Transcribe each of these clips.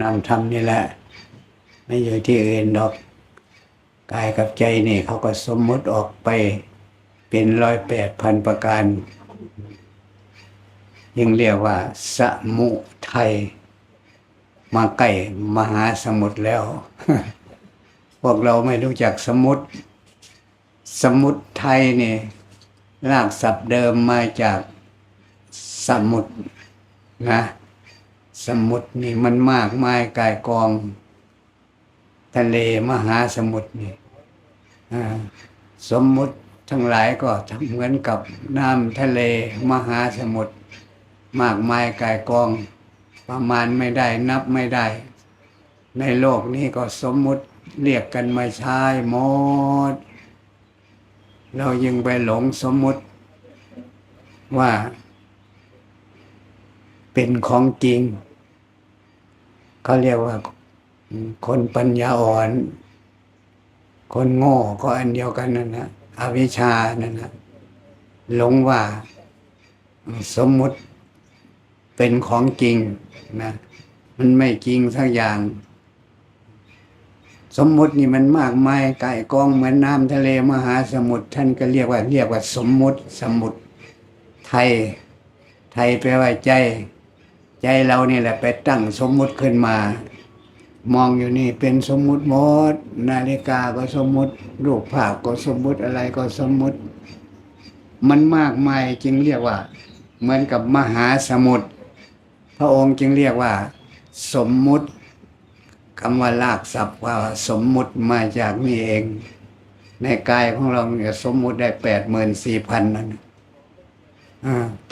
นำธรรมนี่แหละ ไม่อยู่ที่อื่นดอกกายกับใจนี่เขาก็สมมุติออกไปเป็นร้อยแปดพันประการ ยังเรียกว่า สมุทัยมาใกล้มหาสมุทรแล้ว พวกเราไม่รู้จักสมุทรสมุทรไทยนี่รากศัพท์เดิมมาจากสมุทรนะ สมุทรนี่มันมากมายกายกอง ทะเลมหาสมุทรนี่สมมุติทั้งหลายก็ทเหมือนกับน้ำทะเลมหาสมุทรมากมายกายกอง ประมาณไม่ได้นับไม่ได้ ในโลกนี้ก็สมมุติเรียกกันมาใช้หมด เรายังไปหลงสมมุติว่าเป็นของจริง เขาเรียกว่า คนปัญญาอ่อน คนโง่ก็อันเดียวกันนั่นนะอวิชชานั่นนะหลงว่าสมมุติเป็นของจริงนะมันไม่จริงสักอย่าง สมมุตินี่มันมากมายไก่กองเหมือนน้ำทะเลมหาสมุทรท่านก็เรียกว่า เรียกว่าสมมุติสมุทรไทย ไทยแปลว่าใจ ใจเราเนี่ยแหละไปตั้งสมมุติขึ้นมา มองอยู่นี่เป็นสมมุติหมด นาฬิกาก็สมมุติ รูปภาพก็สมมุติอะไรก็สมมุติ มันมากมายจึงเรียกว่า เหมือนกับมหาสมุทรพระองค์จึงเรียกว่า สมมุติคำว่าลากศัพท์ว่าสมมุติมาจากนี่เอง ในกายของเราเนี่ยสมมุติได้แปดหมื่นสี่พันนั่น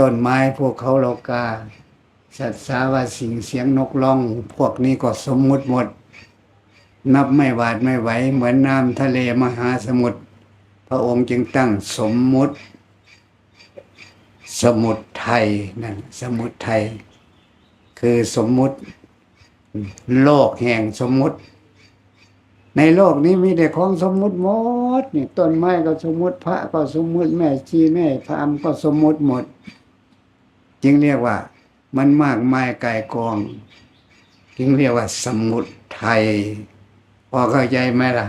ต้นไม้พวกเขาโลกา สัตว์สาว่าสิ่งเสียงนกร้อง พวกนี้ก็สมมุติหมด นับไม่หวาดไม่ไหว เหมือนน้ำทะเลมหาสมุทรพระองค์จึงตั้งสมมุติ สมุทรไทยนั่นสมุทรไทย คือสมมุติ โลกแห่งสมมุติ ในโลกนี้มีแต่ของสมมุติหมดนี่ต้นไม้ก็สมมุติพระก็สมมุติแม่ชีแม่พรามก็สมมุติหมด จึงเรียกว่า มันมากมายกายกองจึงเรียกว่าสมุทรไทย พอเข้าใจไหมล่ะ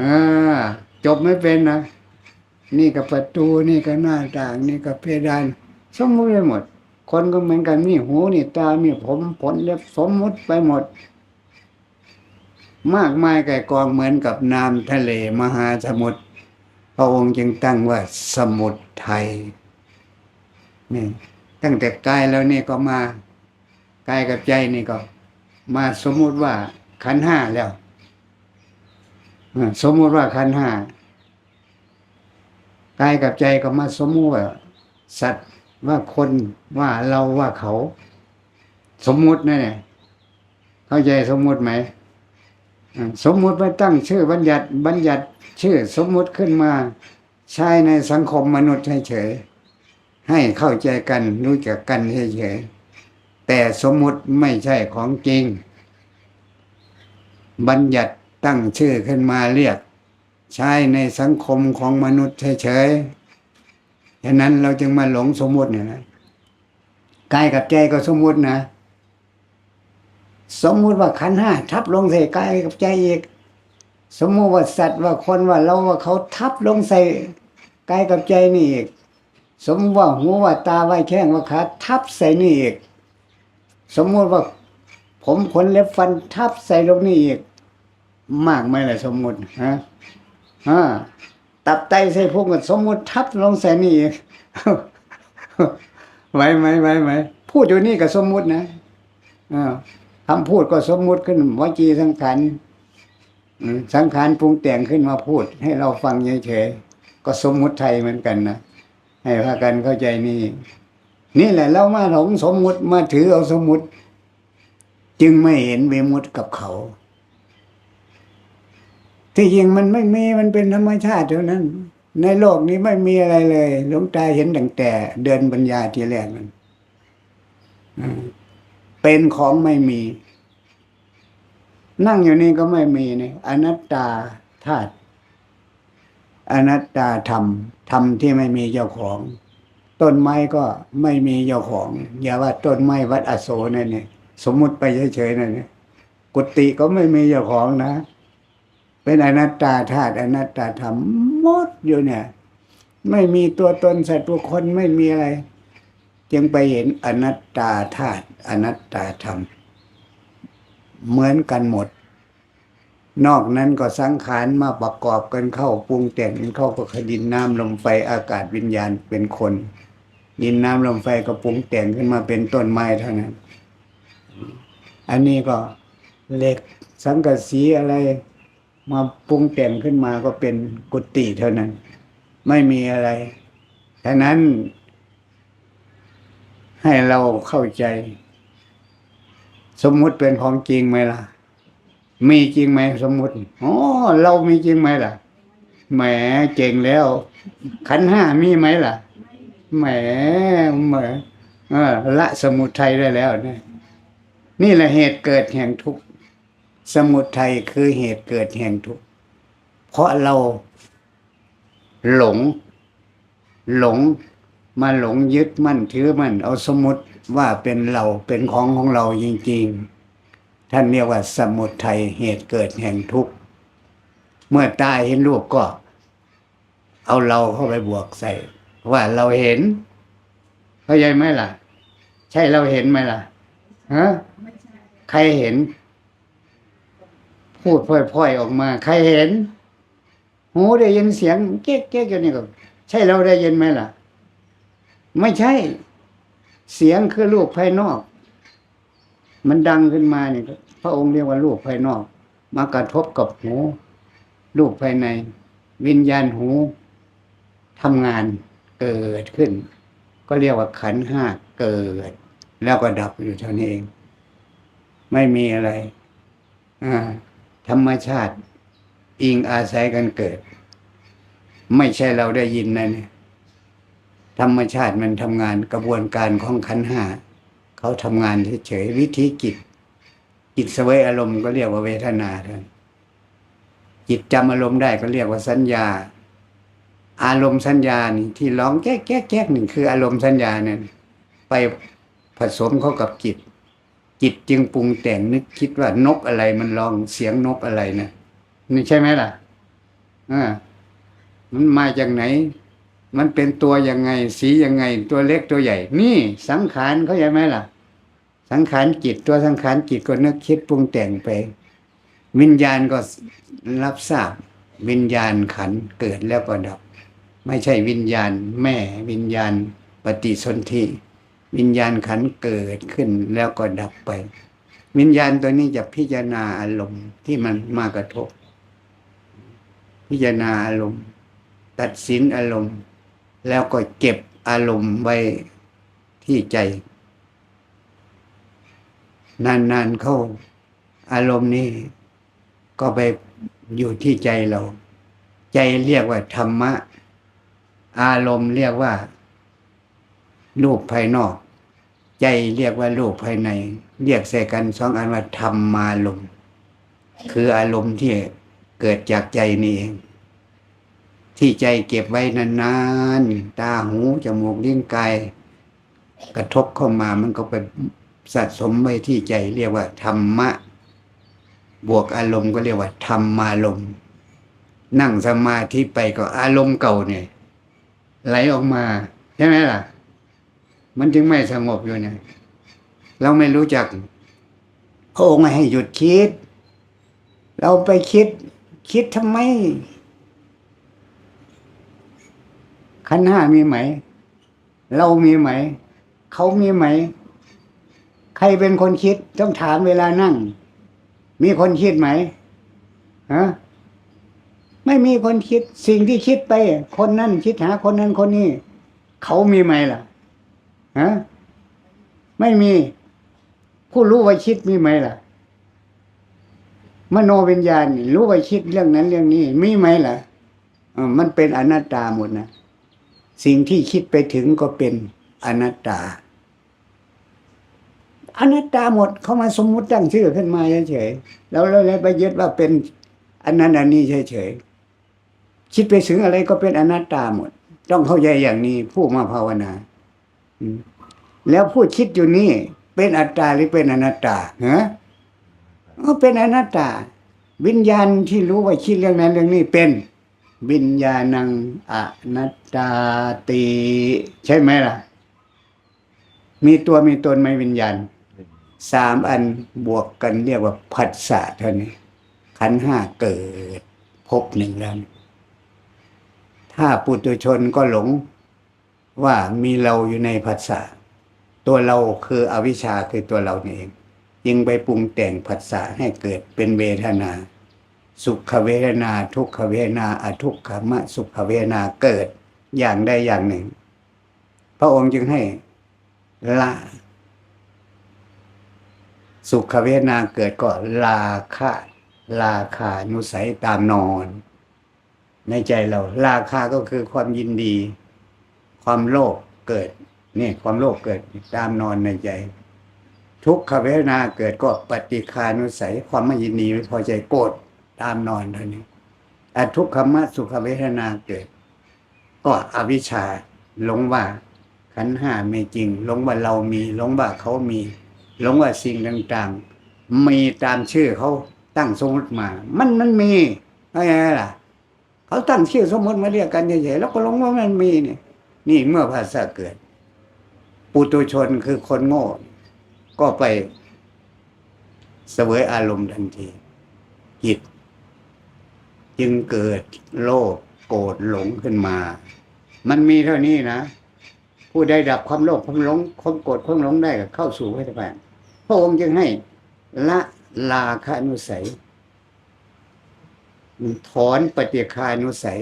อ่าจบไม่เป็นนะ นี่ก็ประตูนี่ก็หน้าต่าง นี่ก็เพดานสมมุติไปหมด คนก็เหมือนกันมีหูนี่ตา มีผมผลเล็บสมมุติไปหมด มากมายไก่กองเหมือนกับน้ำทะเลมหาสมุทรพระองค์จึงตั้งว่าสมุทรไทยนี่ ตั้งแต่กายแล้วนี่ก็มากายกับใจนี่ก็ มาสมมุติว่าขันห้าแล้วสมมุติว่าขันห้ากายกับใจก็มาสมมุติว่าสัตว์ว่าคนว่าเราว่าเขา สมมุตินั่นแหละเข้าใจสมมุติไหมสมมุติไปตั้งชื่อบัญญัติบัญญัติชื่อสมมุติขึ้นมา ใช้ในสังคมมนุษย์เฉยๆ ให้เข้าใจกันรู้จักกันเฉยๆแต่สมมุติไม่ใช่ของจริง บัญญัติตั้งชื่อขึ้นมาเรียก ใช้ในสังคมของมนุษย์เฉยๆฉะนั้นเราจึงมาหลงสมมุติเนี่ยนะกายกับใจก็สมมุตินะ สมมุติว่าขันห้าทับลงใส่กายกับใจอีก สมมุติว่าสัตว์ว่าคนว่าเราว่าเขาทับลงใส่กายกับใจนี่อีก สมมติว่าหูว่าตาว่าแข้งว่าขาทับใส่นี่อีก สมมติว่า ผมขนเล็บฟันทับใส่ลงนี่อีก มากไหมล่ะสมมติฮะอ่าตับไตใส่พวกกันสมมติทับลงใส่นี่อีกไหวไหมไหวไหมพูดอยู่นี่ก็สมมุตินะอ่าคำพูดก็สมมุติขึ้นวจีสังขารสังขารปรุงแต่งขึ้นมาพูด ให้เราฟังเฉยๆก็สมมุติไทยเหมือนกันนะ ให้พากันเข้าใจนี่ นี่แหละเรามาหลงสมมุติมาถือเอาสมมุติ จึงไม่เห็นเวมุตกับเขา ที่จริงมันไม่มีมันเป็นธรรมชาติเท่านั้น ในโลกนี้ไม่มีอะไรเลย หลวงตาเห็นตั้งแต่ เดินปัญญาทีแรกมันเป็นของไม่มี นั่งอยู่นี่ก็ไม่มีนี่อนัตตาธาตุ อนัตตาธรรมธรรมที่ไม่มีเจ้าของ ต้นไม้ก็ไม่มีเจ้าของ อย่าว่าต้นไม้วัดอโศนั่นเนี่ยสมมุติไปเฉยๆนั่นเนี่ยกุฏิก็ไม่มีเจ้าของนะ เป็นอนัตตาธาตุอนัตตาธรรมหมดอยู่เนี่ย ไม่มีตัวตนสัตว์ตัวคนไม่มีอะไร จึงไปเห็นอนัตตาธาตุอนัตตาธรรม เหมือนกันหมด นอกนั้นก็สังขารมาประกอบกันเข้าปรุงแต่งกันเข้าก็ขดินน้ำลมไฟอากาศวิญญาณเป็นคน ดินน้ำลมไฟก็ปรุงแต่งขึ้นมาเป็นต้นไม้เท่านั้น อันนี้ก็เหล็กสังกะสีอะไรมาปรุงแต่งขึ้นมาก็เป็นกุฏิเท่านั้น ไม่มีอะไรฉะนั้น ให้เราเข้าใจ สมมุติเป็นของจริงไหมล่ะ มีจริงไหมสมมุติอ๋อเรามีจริงไหมล่ะแหมเก่งแล้ว ขันห้ามีไหมล่ะแหมเหมอละสมุทัยได้แล้วนะนี่แหละเหตุเกิดแห่งทุกข์สมุทัยคือเหตุเกิดแห่งทุกข์เพราะเรา หลง หลงมาหลงยึดมั่นถือมั่นเอาสมมติว่าเป็นเราเป็นของของเราจริง ๆ ท่านเรียกว่าสมุทัยเหตุเกิดแห่งทุกข์ เมื่อตายเห็นรูปก็ เอาเราเข้าไปบวกใส่ ว่าเราเห็นเข้าใจไหมล่ะ ใช่เราเห็นไหมล่ะฮะใครเห็น พูดพล่อยๆออกมา ใครเห็นหูได้ยินเสียงเก๊กเก๊กกันนี่ก็ ใช่เราได้ยินไหมล่ะ ไม่ใช่ เสียงคือรูปภายนอก มันดังขึ้นมาเนี่ยพระองค์เรียกว่ารูปภายนอก มากระทบกับหู รูปภายใน วิญญาณหูทำงานเกิดขึ้น ก็เรียกว่าขันห้าเกิด แล้วก็ดับอยู่เท่านี้เอง ไม่มีอะไรอธรรมชาติ อิงอาศัยกันเกิด ไม่ใช่เราได้ยินนะเนี่ยธรรมชาติมันทำงานกระบวนการของขันห้า เขาทำงานเฉยๆวิธีจิต จิตเสวยอารมณ์ก็เรียกว่าเวทนาท่านจิตจำอารมณ์ได้ก็เรียกว่าสัญญา อารมณ์สัญญานี่ที่ร้องแก๊กแก๊กแก๊กหนึ่งคืออารมณ์สัญญานี่ยไปผสมเข้ากับจิต จิตจึงปรุงแต่งนึกคิดว่านกอะไรมันร้องเสียงนกอะไรนะนี่ใช่ไหมล่ะอ่ามันมาจากไหน มันเป็นตัวยังไง สียังไง ตัวเล็กตัวใหญ่ นี่สังขารเขาใจไหมล่ะ สังขารจิตตัวสังขารจิตก็นึกคิดปรุงแต่งไป วิญญาณก็รับทราบ วิญญาณขันเกิดแล้วก็ดับ ไม่ใช่วิญญาณแม่วิญญาณปฏิสนธิวิญญาณขันเกิดขึ้นแล้วก็ดับไป วิญญาณตัวนี้จะพิจารณาอารมณ์ที่มันมากระทบ พิจารณาอารมณ์ ตัดสินอารมณ์ แล้วก็เก็บอารมณ์ไว้ที่ใจ นานๆเข้า อารมณ์นี้ก็ไปอยู่ที่ใจเรา ใจเรียกว่าธรรมะ อารมณ์เรียกว่า รูปภายนอก ใจเรียกว่ารูปภายใน เรียกใส่กันสองอันว่าธรรมารมณ์คืออารมณ์ที่เกิดจากใจนี่เอง ที่ใจเก็บไว้นานๆตาหูจมูกลิ้นกายกระทบเข้ามามันก็ไป สะสมไว้ที่ใจเรียกว่า ธรรมะ บวกอารมณ์ก็เรียกว่า ธรรมารมณ์นั่งสมาธิไปก็อารมณ์เก่าเนี่ย ไหลออกมาใช่ไหมล่ะ มันจึงไม่สงบอยู่เนี่ยเราไม่รู้จักพระองค์ให้หยุดคิด เราไปคิด คิดทำไมขันห้ามีไหม เรามีไหม เขามีไหม ใครเป็นคนคิดต้องถามเวลานั่ง มีคนคิดไหมฮะไม่มีคนคิดสิ่งที่คิดไป คนนั้นคิดหาคนนั้นคนนี้ เขามีไหมล่ะฮะไม่มี ผู้รู้ว่าคิดมีไหมล่ะ มโนวิญญาณรู้ว่าคิดเรื่องนั้นเรื่องนี้ มีไหมล่ะมันเป็นอนัตตาหมดนะสิ่งที่คิดไปถึงก็เป็นอนัตตา อนัตตาหมดเขามาสมมุติตั้งชื่อขึ้นมาเฉยๆแล้วเราเลยไปยึดว่าเป็นอันนั้นอันนี้เฉยๆคิดไปถึงอะไรก็เป็นอนัตตาหมด ต้องเข้าใจอย่างนี้ผู้มาภาวนาแล้วผู้คิดอยู่นี่เป็นอัตตาหรือเป็นอนัตตาฮะเอก็เป็นอนัตตา วิญญาณที่รู้ว่าคิดเรื่องนั้นเรื่องนี้เป็นวิญญาณังอนัตตาติ ใช่ไหมล่ะ มีตัวมีตนไหมวิญญาณ สามอันบวกกันเรียกว่าผัสสะเท่านี้ขันห้าเกิดพบหนึ่งแล้วถ้าปุถุชนก็หลงว่ามีเราอยู่ในผัสสะตัวเราคืออวิชชาคือตัวเราเองยิงไปปรุงแต่งผัสสะให้เกิดเป็นเวทนา สุขเวทนา ทุกขเวทนาอทุกขมะสุขเวทนาเกิดอย่างใดอย่างหนึ่ ง พระองค์จึงให้ละ สุขเวทนาเกิดก็ลาคะลาคานุสัยตามนอน ในใจเราราคาก็คือความยินดี ความโลภเกิดนี่ความโลภเกิดตามนอนในใจ ทุกขเวทนาเกิดก็ปฏิคานุสัย ความไม่ยินดีไม่พอใจโกรธตามนอนเท่านี้อทุกขมะสุขเวทนาเกิด ก็อวิชชาหลงว่าขันห้าไม่จริงหลงว่าเรามีหลงว่าเขามี หลงว่าสิ่งต่างๆ มีตามชื่อเขาตั้งสมมติมา มันมันมีอะไรล่ะ เขาตั้งชื่อสมมติมาเรียกกันเฉยๆแล้วก็หลงว่ามันมีนี่นี่เมื่อภาษาเกิด ปุตุชนคือคนโง่ ก็ไปเสวยอารมณ์ทันทีจิตจึงเกิดโลภโกรธหลงขึ้นมา มันมีเท่านี้นะ ผู้ใดดับความโลภความหลงความโกรธความหลงได้ก็เข้าสู่พระนิพพาน ระองค์จึงให้ละลาคานุสัยถอนปฏิคานุสัย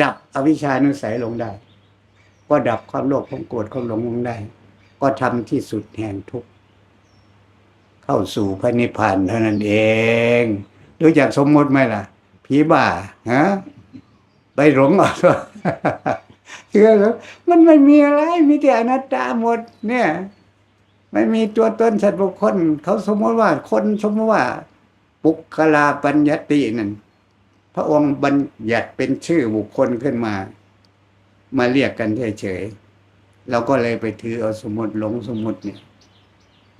ดับอวิชานุสัยลงได้ ก็ดับความโลภความโกรธความหลงลงได้ ก็ทำที่สุดแห่งทุกข์เข้าสู่พระนิพพานเท่านั้นเองรู้จักสมมติไหมล่ะผีบ้าฮะไปหลงเอะเชื่อแล้วมันไม่มีอะไร มีแต่อนัตตาหมดเนี่ย ไม่มีตัวตนสัตว์บุคคล เขาสมมติว่าคนสมมติว่าปุคลาปัญญตินั่นพระองค์บัญญัติเป็นชื่อบุคคลขึ้นมา มาเรียกกันเฉยๆเราก็เลยไปถือเอาสมมติหลงสมมติเนี่ย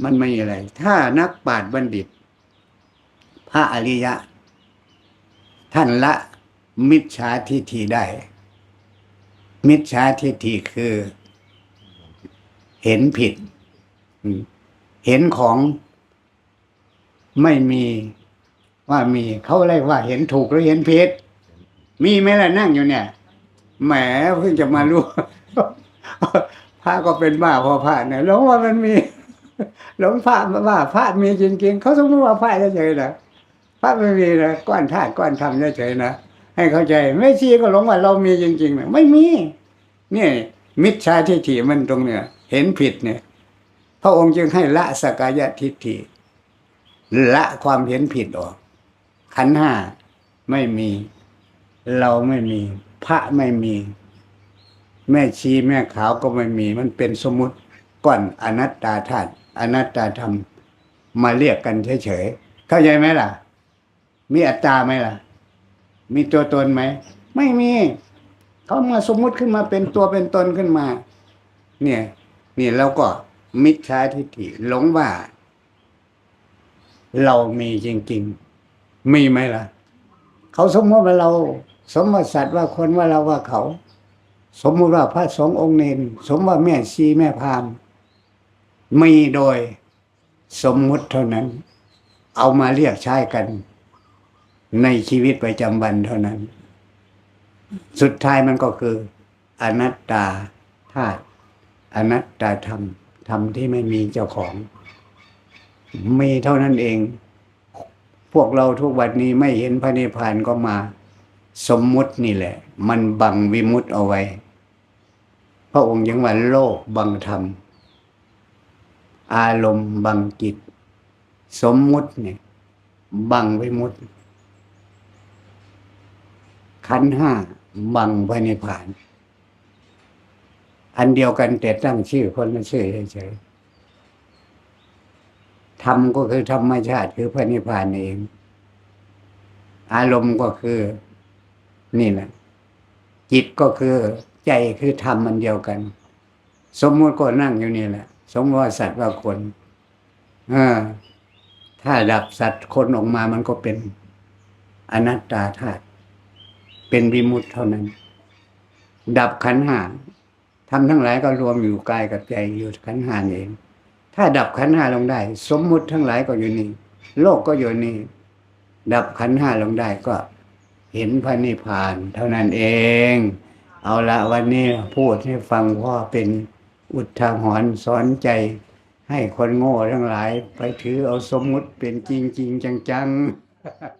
มันไม่มีอะไร ถ้านักปราชญ์บัณฑิต พระอริยะ ท่านละมิจฉาทิฏฐิได้ มิจฉาทิฏฐิคือ เห็นผิด เห็นของไม่มีว่ามีเขาเรียกว่าเห็นถูกหรือเห็นผิดมีไหมล่ะนั่งอยู่เนี่ยแหมเพิ่งจะมารู้พระก็เป็นบ้าพอพระเนี่ยหลงว่ามันมีหลงพระว่าพระมีจริงๆเขาสมมติว่าพระเฉยๆนะพระไม่มีนะก้อนธาตุก้อนธรรมเฉยๆนะให้เข้าใจไม่ชี้ก็หลงว่าเรามีจริงๆนะไม่มีนี่มิจฉาทิฏฐิมันตรงเนี่ย เห็นผิดเนี่ย พระองค์จึงให้ละสกายทิฏฐิละความเห็นผิดออก ขันห้าไม่มี เราไม่มี พระไม่มี แม่ชีแม่ขาวก็ไม่มี มันเป็นสมมติก่อนอนัตตาธาตุอนัตตาธรรมมาเรียกกันเฉยๆเข้าใจไหมล่ะ มีอัตตาไหมล่ะ มีตัวตนไหมไม่มีเขามาสมมุติขึ้นมาเป็นตัวเป็นตนขึ้นมา เนี่ย นี่เราก็ มิจฉาทิฏฐิหลงว่า เรามีจริง ๆ มีไหมล่ะ เขาสมมติว่าเรา สมมติสัตว์ว่าคนว่าเราว่าเขา สมมติว่าพระสงฆ์องค์เนนสมมติว่าแม่ชีแม่พามมีโดยสมมุติเท่านั้น เอามาเรียกใช้กัน ในชีวิตประจำวันเท่านั้น สุดท้ายมันก็คือ อนัตตาธาตุอนัตตาธรรม ธรรมที่ไม่มีเจ้าของ มีเท่านั้นเอง พวกเราทุกวันนี้ไม่เห็นพระนิพพานก็มา สมมุตินี่แหละ มันบังวิมุตติเอาไว้ พระองค์ยังว่าโลกบังธรรม อารมณ์บังจิต สมมุติเนี่ย บังวิมุตติขันห้าบังพระนิพพาน อันเดียวกันแต่ตั้งชื่อคนละชื่อเฉยๆธรรมก็คือธรรมชาติคือพระนิพพานเอง อารมณ์ก็คือ นี่แหละจิตก็คือใจคือธรรมมันเดียวกัน สมมติก็นั่งอยู่นี่แหละ สมมติว่าสัตว์ว่าคนเออถ้าดับสัตว์คนออกมามันก็เป็นอนัตตาธาตุเป็นวิมุตเท่านั้น ดับขันหา ทำทั้งหลายก็รวมอยู่กายกับใจอยู่ขันธ์ห้านเอง ถ้าดับขันธ์ห้าลงได้ สมมุติทั้งหลายก็อยู่นี่ โลกก็อยู่นี่ ดับขันธ์ห้าลงได้ก็เห็นพระนิพพาน เท่านั้นเอง เอาละวันนี้พูดให้ฟังพ่อเป็นอุทาหรณ์สอนใจ ให้คนโง่ทั้งหลาย ไปถือเอาสมมุติเป็นจริงจริงจังๆ